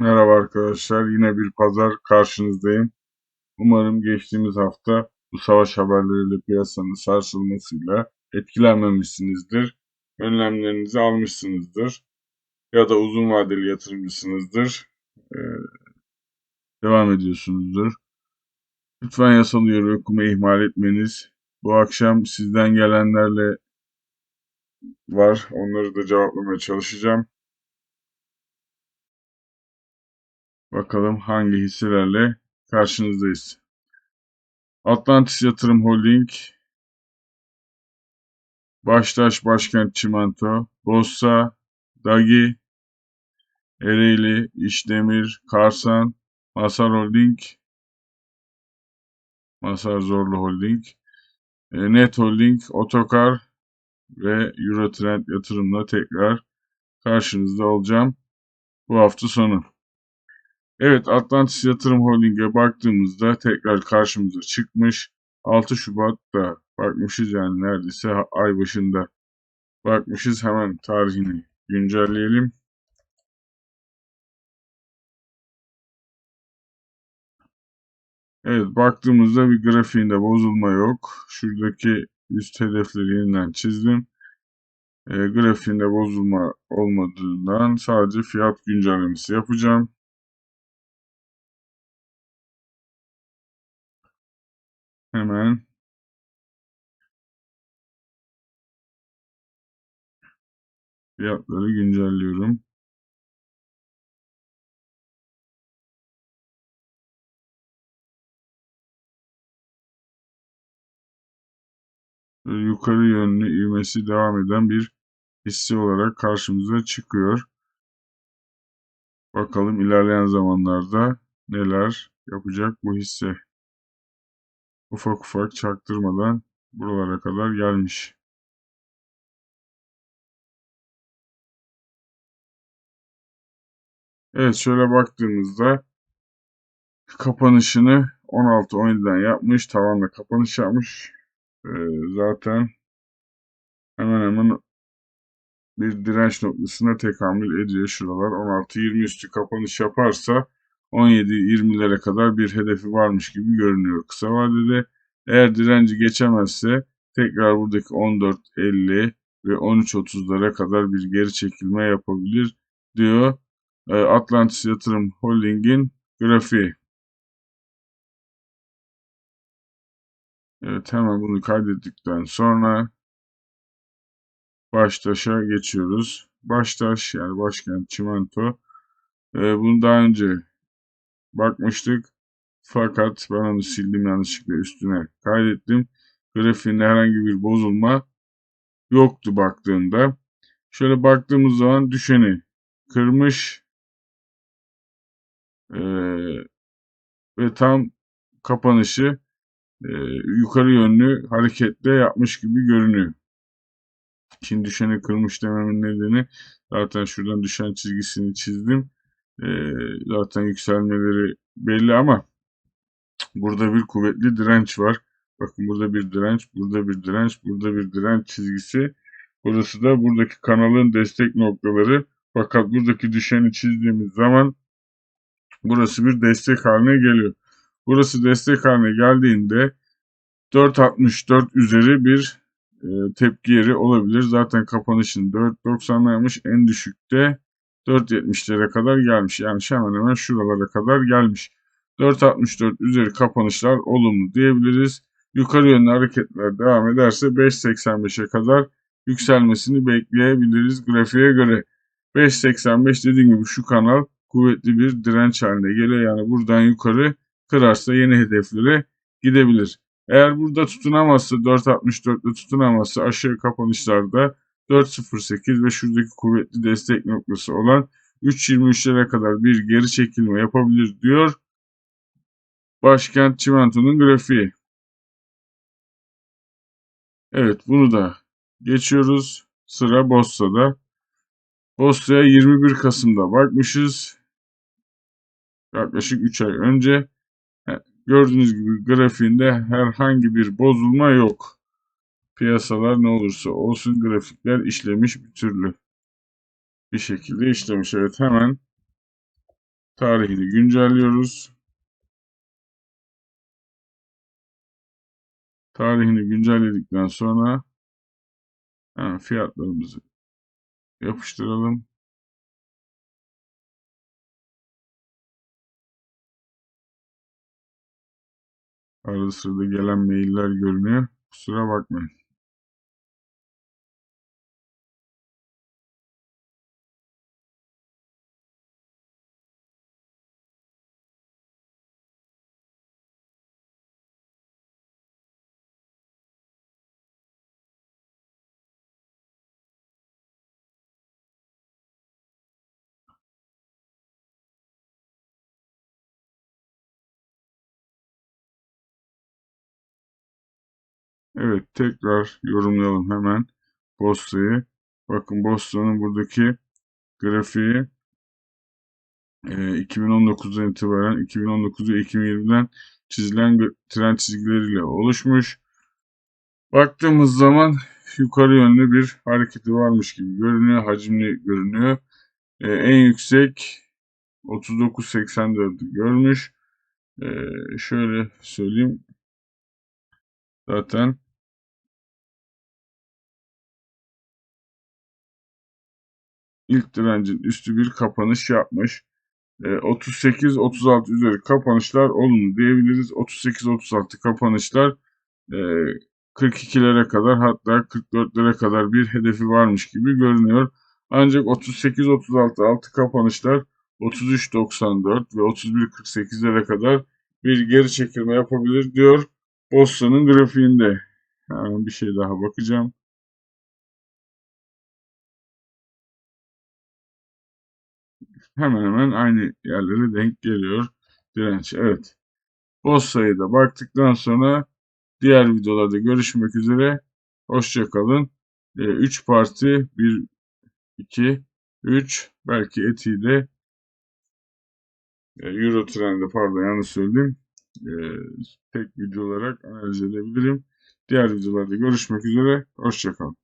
Merhaba arkadaşlar. Yine bir pazar karşınızdayım. Umarım geçtiğimiz hafta bu savaş haberleriyle piyasanın sarsılmasıyla etkilenmemişsinizdir. Önlemlerinizi almışsınızdır. Ya da uzun vadeli yatırımcısınızdır. Ee, devam ediyorsunuzdur. Lütfen yasal uyarı okumayı ihmal etmeniz. Bu akşam sizden gelenlerle var. Onları da cevaplamaya çalışacağım. Bakalım hangi hisselerle karşınızdayız. Atlantis Yatırım Holding, Baştaş Başkent Çimento, Bossa, Dagi, Ereğli, İşdemir, Karsan, Masar Holding, Masar Zorlu Holding, e, Net Holding, Otokar ve Eurotrend yatırımla tekrar karşınızda olacağım bu hafta sonu. Evet Atlantis Yatırım Holding'e baktığımızda tekrar karşımıza çıkmış. 6 Şubat'ta bakmışız yani neredeyse ay başında bakmışız. Hemen tarihini güncelleyelim. Evet baktığımızda bir grafiğinde bozulma yok. Şuradaki üst hedefleri yeniden çizdim. E, grafiğinde bozulma olmadığından sadece fiyat güncellemesi yapacağım. Hemen fiyatları güncelliyorum. yukarı yönlü ivmesi devam eden bir hisse olarak karşımıza çıkıyor. Bakalım ilerleyen zamanlarda neler yapacak bu hisse. Ufak ufak çaktırmadan buralara kadar gelmiş. Evet şöyle baktığımızda kapanışını 16-17'den yapmış. Tavanla kapanış yapmış. Ee, zaten hemen hemen bir direnç noktasına tekamül ediyor şuralar. 16-20 üstü kapanış yaparsa 17-20'lere kadar bir hedefi varmış gibi görünüyor kısa vadede. Eğer direnci geçemezse tekrar buradaki 14.50 ve 13.30'lara kadar bir geri çekilme yapabilir diyor e, Atlantis Yatırım Holding'in grafiği. Evet hemen bunu kaydettikten sonra Baştaş'a geçiyoruz. Baştaş yani başkent Çimento. Ee, bunu daha önce bakmıştık. Fakat ben onu sildim yanlışlıkla üstüne kaydettim. Grafiğinde herhangi bir bozulma yoktu baktığımda. Şöyle baktığımız zaman düşeni kırmış ee, ve tam kapanışı e, yukarı yönlü hareketle yapmış gibi görünüyor. Şimdi düşeni kırmış dememin nedeni zaten şuradan düşen çizgisini çizdim. Ee, zaten yükselmeleri belli ama burada bir kuvvetli direnç var. Bakın burada bir direnç, burada bir direnç, burada bir direnç çizgisi. Burası da buradaki kanalın destek noktaları. Fakat buradaki düşeni çizdiğimiz zaman burası bir destek haline geliyor. Burası destek haline geldiğinde 4.64 üzeri bir e, tepki yeri olabilir. Zaten kapanışın 4.90'laymış. En düşükte 4.70'lere kadar gelmiş. Yani hemen hemen şuralara kadar gelmiş. 4.64 üzeri kapanışlar olumlu diyebiliriz. Yukarı yönlü hareketler devam ederse 5.85'e kadar yükselmesini bekleyebiliriz grafiğe göre. 5.85 dediğim gibi şu kanal kuvvetli bir direnç haline geliyor. Yani buradan yukarı kırarsa yeni hedeflere gidebilir. Eğer burada tutunamazsa 4.64'te tutunamazsa aşağı kapanışlarda 4.08 ve şuradaki kuvvetli destek noktası olan 3.23'lere kadar bir geri çekilme yapabilir diyor. Başkent Çimento'nun grafiği. Evet bunu da geçiyoruz. Sıra Bossa'da. Bossa'ya 21 Kasım'da bakmışız. Yaklaşık 3 ay önce. Gördüğünüz gibi grafiğinde herhangi bir bozulma yok. Piyasalar ne olursa olsun grafikler işlemiş bir türlü. Bir şekilde işlemiş. Evet hemen Tarihini güncelliyoruz. Tarihini güncelledikten sonra hemen fiyatlarımızı yapıştıralım. Arada sırada gelen mailler görünüyor. Kusura bakmayın. Evet tekrar yorumlayalım hemen Bosta'yı. Bakın Bosta'nın buradaki grafiği e, 2019'dan itibaren 2019 ve 2020'den çizilen tren çizgileriyle oluşmuş. Baktığımız zaman yukarı yönlü bir hareketi varmış gibi görünüyor. Hacimli görünüyor. E, en yüksek 39.84'ü görmüş. E, şöyle söyleyeyim. Zaten ilk direncin üstü bir kapanış yapmış. 38-36 üzeri kapanışlar olumlu diyebiliriz. 38-36 kapanışlar 42'lere kadar hatta 44'lere kadar bir hedefi varmış gibi görünüyor. Ancak 38-36 altı kapanışlar 33-94 ve 31-48'lere kadar bir geri çekilme yapabilir diyor Boston'ın grafiğinde. Hemen bir şey daha bakacağım. Hemen hemen aynı yerlere denk geliyor direnç. Evet. Borsa'ya da baktıktan sonra diğer videolarda görüşmek üzere. Hoşçakalın. 3 e, parti 1 2 3 belki eti de e, Euro trende pardon yanlış söyledim. E, tek video olarak analiz edebilirim. Diğer videolarda görüşmek üzere. Hoşçakalın.